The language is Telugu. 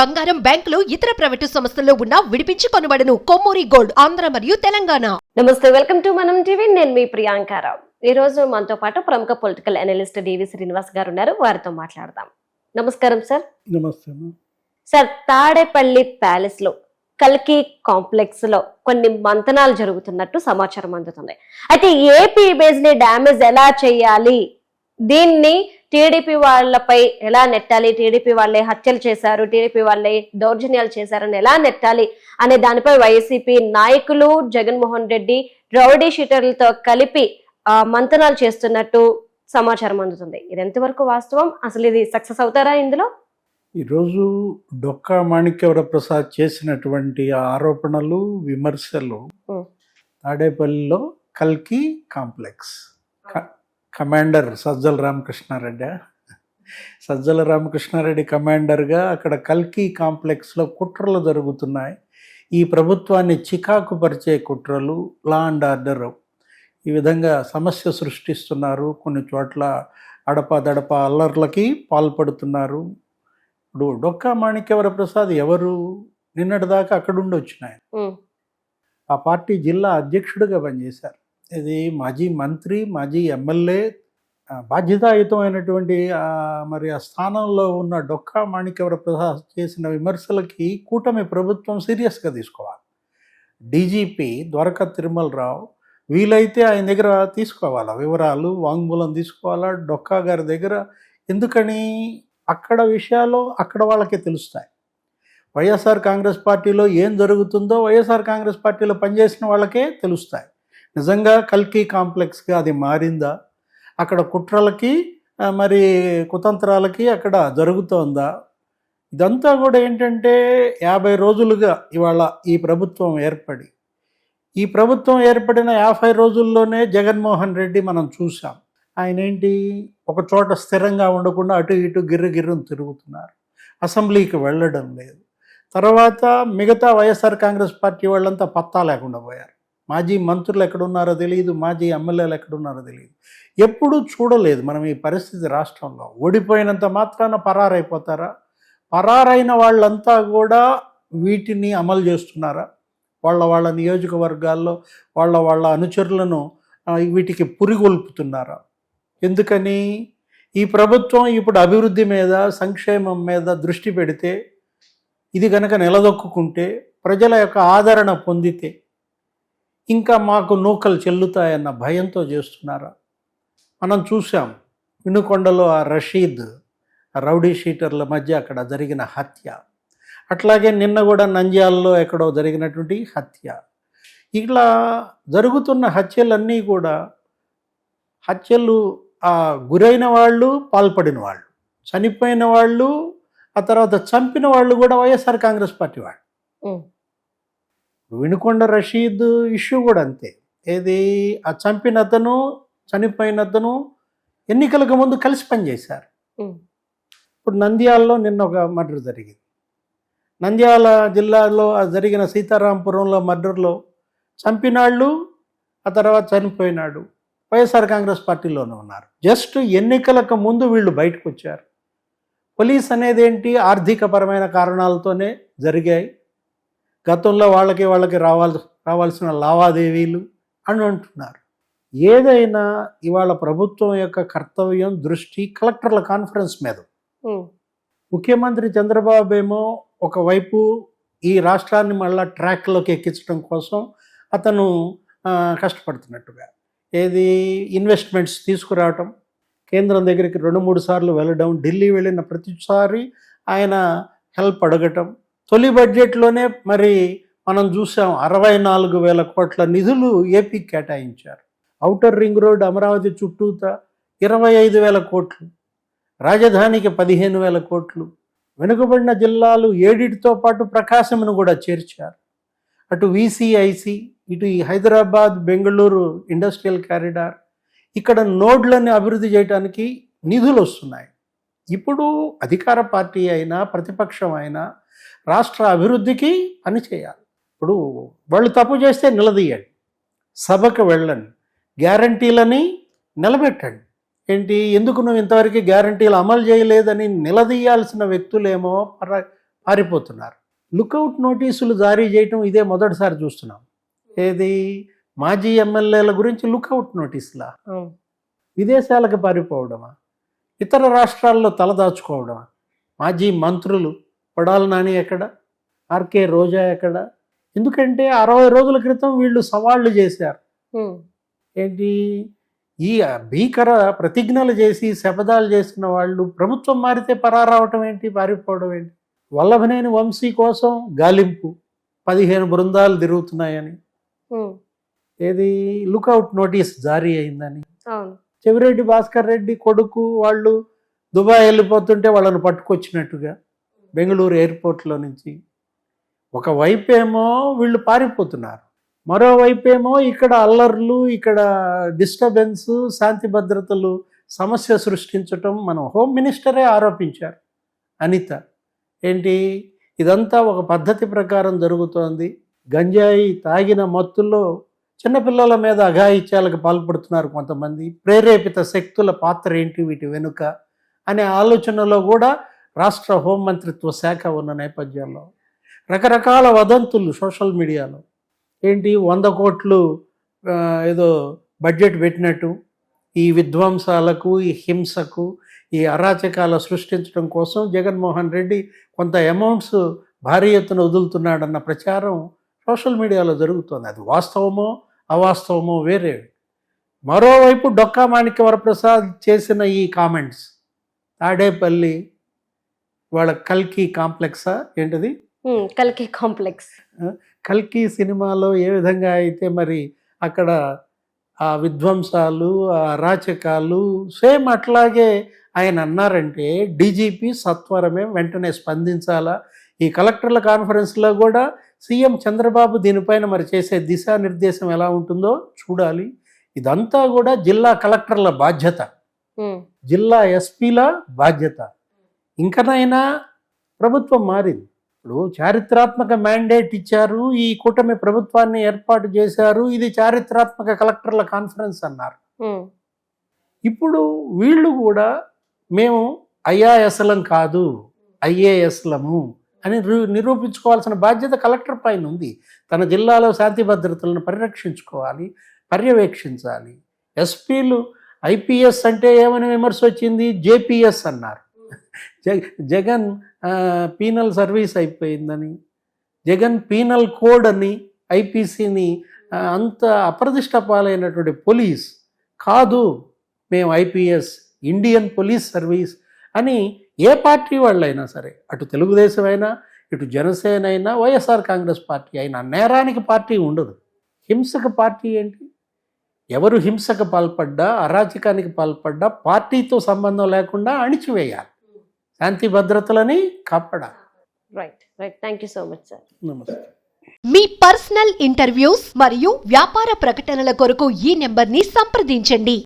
బంగారం బ్యాంకులు ఇతర ప్రైవేటు సంస్థల్లో ఉన్న విడిపించి కొనబడను కొమ్మూరి గోల్డ్ ఆంధ్ర మరియు తెలంగాణ. నమస్తే వెల్కమ్ టు మనం టీవీ. నేను మీ ప్రియాంకారావు ఈ రోజు మనతో పాటు ప్రముఖ పొలిటికల్ అనలిస్ట్ డివి శ్రీనివాస్ గారు ఉన్నారు. వారితో మాట్లాడదాం. నమస్కారం సార్. నమస్తే. సార్ తాడేపల్లి ప్యాలెస్లో కల్కి కాంప్లెక్స్లో కొన్ని మంతనాలు జరుగుతున్నట్టు సమాచారం అందుతుంది. అయితే ఏపీ బేస్ని డ్యామేజ్ ఎలా చేయాలి? దీన్ని టీడీపీ వాళ్ళపై ఎలా నెట్టాలి? టీడీపీ వాళ్ళే హత్యలు చేశారు టీడీపీ వాళ్ళే దౌర్జన్యాలు చేశారని ఎలా నెట్టాలి? అనే దానిపై వైసీపీ నాయకులు జగన్మోహన్ రెడ్డి రౌడీ షీటర్లతో కలిపి మంతనాలు చేస్తున్నట్టు సమాచారం అందుతుంది. ఇది ఎంతవరకు వాస్తవం? అసలు ఇది సక్సెస్ అవుతారా ఇందులో? ఈరోజు డొక్కా మాణిక్యవర ప్రసాద్ చేసినటువంటి ఆరోపణలు విమర్శలు. తాడేపల్లిలో కల్కి కాంప్లెక్స్. కమాండర్ సజ్జల రామకృష్ణారెడ్డి. సజ్జల రామకృష్ణారెడ్డి కమాండర్గా అక్కడ కల్కి కాంప్లెక్స్లో కుట్రలు జరుగుతున్నాయి. ఈ ప్రభుత్వాన్ని చికాకు పరిచే కుట్రలు లా అండ్ ఆర్డర్. ఈ విధంగా సమస్య సృష్టిస్తున్నారు. కొన్ని చోట్ల అడపదడప అల్లర్లకి పాల్పడుతున్నారు. ఇప్పుడు డొక్కా మాణిక్యవర ప్రసాద్ ఎవరు? నిన్నటిదాకా అక్కడుండి వచ్చినాయి ఆ పార్టీ జిల్లా అధ్యక్షుడిగా పనిచేశారు. ఇది మాజీ మంత్రి మాజీ ఎమ్మెల్యే బాధ్యతాయుతమైనటువంటి మరి ఆ స్థానంలో ఉన్న డొక్కా మాణిక్యవర ప్రసాద్ చేసిన విమర్శలకి కూటమి ప్రభుత్వం సీరియస్గా తీసుకోవాలి. డీజీపీ ద్వారకా తిరుమలరావు వీలైతే ఆయన దగ్గర తీసుకోవాలా? వివరాలు వాంగ్మూలం తీసుకోవాలా? డొక్కా గారి దగ్గర? ఎందుకని? అక్కడ విషయాలు అక్కడ వాళ్ళకే తెలుస్తాయి. వైఎస్ఆర్ కాంగ్రెస్ పార్టీలో ఏం జరుగుతుందో వైఎస్ఆర్ కాంగ్రెస్ పార్టీలో పనిచేసిన వాళ్ళకే తెలుస్తాయి. నిజంగా కల్కి కాంప్లెక్స్గా అది మారిందా? అక్కడ కుట్రలకి మరి కుతంత్రాలకి అక్కడ జరుగుతోందా? ఇదంతా కూడా ఏంటంటే యాభై రోజులుగా ఇవాళ ఈ ప్రభుత్వం ఏర్పడి. ఈ ప్రభుత్వం ఏర్పడిన యాభై రోజుల్లోనే జగన్మోహన్ రెడ్డి మనం చూసాం ఆయన ఏంటి ఒక చోట స్థిరంగా ఉండకుండా అటు ఇటు గిర్రు గిర్రును తిరుగుతున్నారు. అసెంబ్లీకి వెళ్ళడం లేదు. తర్వాత మిగతా వైఎస్ఆర్ కాంగ్రెస్ పార్టీ వాళ్ళంతా పత్తా లేకుండా పోయారు. మాజీ మంత్రులు ఎక్కడున్నారో తెలియదు మాజీ ఎమ్మెల్యేలు ఎక్కడున్నారో తెలియదు ఎప్పుడూ చూడలేదు మనం ఈ పరిస్థితి రాష్ట్రంలో. ఓడిపోయినంత మాత్రాన పరారైపోతారా? పరారైన వాళ్ళంతా కూడా వీటిని అమలు చేస్తున్నారా? వాళ్ళ వాళ్ళ నియోజకవర్గాల్లో వాళ్ళ వాళ్ళ అనుచరులను వీటికి పురిగొల్పుతున్నారా? ఎందుకని? ఈ ప్రభుత్వం ఇప్పుడు అభివృద్ధి మీద సంక్షేమం మీద దృష్టి పెడితే ఇది కనుక నిలదొక్కుంటే ప్రజల యొక్క ఆదరణ పొందితే ఇంకా మాకు నూకలు చెల్లుతాయన్న భయంతో చేస్తున్నారా? మనం చూసాం వినుకొండలో ఆ రషీద్ రౌడీ షీటర్ల మధ్య అక్కడ జరిగిన హత్య. అట్లాగే నిన్న కూడా నంద్యాలలో ఎక్కడో జరిగినటువంటి హత్య. ఇట్లా జరుగుతున్న హత్యలన్నీ కూడా హత్యలు ఆ గురైన వాళ్ళు పాల్పడిన వాళ్ళు చనిపోయిన వాళ్ళు ఆ తర్వాత చంపిన వాళ్ళు కూడా వైఎస్ఆర్ కాంగ్రెస్ పార్టీ వాళ్ళు. వినుకొండ రషీద్ ఇష్యూ కూడా అంతే. ఏది? ఆ చంపిన అతను చనిపోయిన అతను ఎన్నికలకు ముందు కలిసి పనిచేశారు ఇప్పుడు నంద్యాలలో నిన్న ఒక మర్డర్ జరిగింది. నంద్యాల జిల్లాలో జరిగిన సీతారాంపురంలో మర్డర్లో చంపినాళ్ళు ఆ తర్వాత చనిపోయినాడు. వైఎస్ఆర్ కాంగ్రెస్ పార్టీలోనే ఉన్నారు. జస్ట్ ఎన్నికలకు ముందు వీళ్ళు బయటకు వచ్చారు. పోలీస్ అనేది ఏంటి? ఆర్థికపరమైన కారణాలతోనే జరిగాయి. గతంలో వాళ్ళకి వాళ్ళకి రావాల్ రావాల్సిన లావాదేవీలు అని అంటున్నారు. ఏదైనా ఇవాళ ప్రభుత్వం యొక్క కర్తవ్యం దృష్టి కలెక్టర్ల కాన్ఫరెన్స్ మీద. ముఖ్యమంత్రి చంద్రబాబు ఏమో ఒకవైపు ఈ రాష్ట్రాన్ని మళ్ళా ట్రాక్లోకి ఎక్కించడం కోసం అతను కష్టపడుతున్నట్టుగా. ఏది ఇన్వెస్ట్మెంట్స్ తీసుకురావటం కేంద్రం దగ్గరికి రెండు మూడు సార్లు వెళ్ళడం ఢిల్లీ వెళ్ళిన ప్రతిసారి ఆయన హెల్ప్ అడగటం తొలి బడ్జెట్లోనే మరి మనం చూసాం అరవై నాలుగు వేల కోట్ల నిధులు ఏపీకి కేటాయించారు. ఔటర్ రింగ్ రోడ్ అమరావతి చుట్టూత ఇరవై ఐదు వేల కోట్లు రాజధానికి పదిహేను వేల కోట్లు వెనుకబడిన జిల్లాలు ఏడిటితో పాటు ప్రకాశంను కూడా చేర్చారు. అటు విసిఐసి ఇటు ఈ హైదరాబాద్ బెంగళూరు ఇండస్ట్రియల్ కారిడార్ ఇక్కడ నోడ్లని అభివృద్ధి చేయడానికి నిధులు వస్తున్నాయి ఇప్పుడు అధికార పార్టీ అయినా ప్రతిపక్షం అయినా రాష్ట్ర అభివృద్ధికి పని చేయాలి. ఇప్పుడు వాళ్ళు తప్పు చేస్తే నిలదీయండి. సభకు వెళ్ళండి. గ్యారంటీలని నిలబెట్టండి. ఏంటి? ఎందుకు నువ్వు ఇంతవరకు గ్యారంటీలు అమలు చేయలేదని నిలదీయాల్సిన వ్యక్తులేమో పర పారిపోతున్నారు. లుకౌట్ నోటీసులు జారీ చేయటం ఇదే మొదటిసారి చూస్తున్నాం. ఏది? మాజీ ఎమ్మెల్యేల గురించి లుకౌట్ నోటీసులా? విదేశాలకు పారిపోవడమా? ఇతర రాష్ట్రాల్లో తలదాచుకోవడమా మాజీ మంత్రులు కొడాల నాని ఎక్కడ? ఆర్కే రోజా ఎక్కడ? ఎందుకంటే అరవై రోజుల క్రితం వీళ్ళు సవాళ్ళు చేశారు. ఏంటి? ఈ భీకర ప్రతిజ్ఞలు చేసి శపథాలు చేసిన వాళ్ళు ప్రభుత్వం మారితే పరారావటం ఏంటి? పారిపోవడం ఏంటి? వల్లభనేని వంశీ కోసం గాలింపు పదిహేను బృందాలు తిరుగుతున్నాయని. ఏది? లుకౌట్ నోటీస్ జారీ అయిందని. చెవిరెడ్డి భాస్కర్ రెడ్డి కొడుకు వాళ్ళు దుబాయ్ వెళ్ళిపోతుంటే వాళ్ళని పట్టుకొచ్చినట్టుగా. బెంగళూరు ఎయిర్పోర్ట్లో నుంచి. ఒకవైపు ఏమో వీళ్ళు పారిపోతున్నారు. మరోవైపు ఏమో ఇక్కడ అల్లర్లు ఇక్కడ డిస్టర్బెన్స్ శాంతి భద్రతలు సమస్య సృష్టించటం మనం హోమ్ మినిస్టరే ఆరోపించారు. అనిత ఏంటి? ఇదంతా ఒక పద్ధతి ప్రకారం జరుగుతోంది. గంజాయి తాగిన మత్తుల్లో చిన్నపిల్లల మీద అఘాయిత్యాలకు పాల్పడుతున్నారు కొంతమంది. ప్రేరేపిత శక్తుల పాత్ర ఏంటి వీటి వెనుక? అనే ఆలోచనలో కూడా రాష్ట్ర హోంమంత్రిత్వ శాఖ ఉన్న నేపథ్యంలో రకరకాల వదంతులు సోషల్ మీడియాలో. ఏంటి? వంద కోట్లు ఏదో బడ్జెట్ పెట్టినట్టు ఈ విధ్వంసాలకు ఈ హింసకు ఈ అరాచకాల సృష్టించడం కోసం జగన్మోహన్ రెడ్డి కొంత అమౌంట్స్ భారీ ఎత్తున వదులుతున్నాడన్న ప్రచారం సోషల్ మీడియాలో జరుగుతోంది. అది వాస్తవమో అవాస్తవమో వేరే. మరోవైపు డొక్కా మాణిక్య వరప్రసాద్ చేసిన ఈ కామెంట్స్ తాడేపల్లి వాళ్ళ కల్కి కాంప్లెక్సా ఏంటిది? కల్కి కాంప్లెక్స్. కల్కి సినిమాలో ఏ విధంగా అయితే మరి అక్కడ ఆ విధ్వంసాలు ఆ అరాచకాలు సేమ్ అట్లాగే ఆయన అన్నారంటే డీజీపీ సత్వరమే వెంటనే స్పందించాలా? ఈ కలెక్టర్ల కాన్ఫరెన్స్లో కూడా సీఎం చంద్రబాబు దీనిపైన మరి చేసే దిశానిర్దేశం ఎలా ఉంటుందో చూడాలి. ఇదంతా కూడా జిల్లా కలెక్టర్ల బాధ్యత. జిల్లా ఎస్పీల బాధ్యత. ఇంకనైనా ప్రభుత్వం మారింది. ఇప్పుడు చారిత్రాత్మక మ్యాండేట్ ఇచ్చారు ఈ కూటమి ప్రభుత్వాన్ని ఏర్పాటు చేశారు ఇది చారిత్రాత్మక కలెక్టర్ల కాన్ఫరెన్స్ అన్నారు. ఇప్పుడు వీళ్ళు కూడా మేము ఐఆర్ఎస్లం కాదు ఐఏఎస్లము అని నిరూపించుకోవాల్సిన బాధ్యత కలెక్టర్ పైన ఉంది. తన జిల్లాలో శాంతి భద్రతలను పరిరక్షించుకోవాలి పర్యవేక్షించాలి. ఎస్పీలు ఐపీఎస్ అంటే ఏమని విమర్శ వచ్చింది? జేపీఎస్ అన్నారు. జగన్ పీనల్ సర్వీస్ అయిపోయిందని జగన్ పీనల్ కోడ్ అని ఐపీసీని అంత అప్రదిష్ట పాలైనటువంటి పోలీస్ కాదు మేము ఐపీఎస్ ఇండియన్ పోలీస్ సర్వీస్ అని ఏ పార్టీ వాళ్ళైనా సరే అటు తెలుగుదేశం అయినా ఇటు జనసేన అయినా వైఎస్ఆర్ కాంగ్రెస్ పార్టీ అయినా నేరానికి పార్టీ ఉండదు. హింసక పార్టీ ఏంటి? ఎవరు హింసకు పాల్పడ్డా అరాచకానికి పాల్పడ్డా పార్టీతో సంబంధం లేకుండా అణిచివేయాలి. శాంతి భద్రతలని కాపాడాలి. Right right thank you so much sir నమస్తే. మీ పర్సనల్ ఇంటర్వ్యూస్ మరియు వ్యాపార ప్రకటనల కొరకు ఈ నెంబర్ని సంప్రదించండి.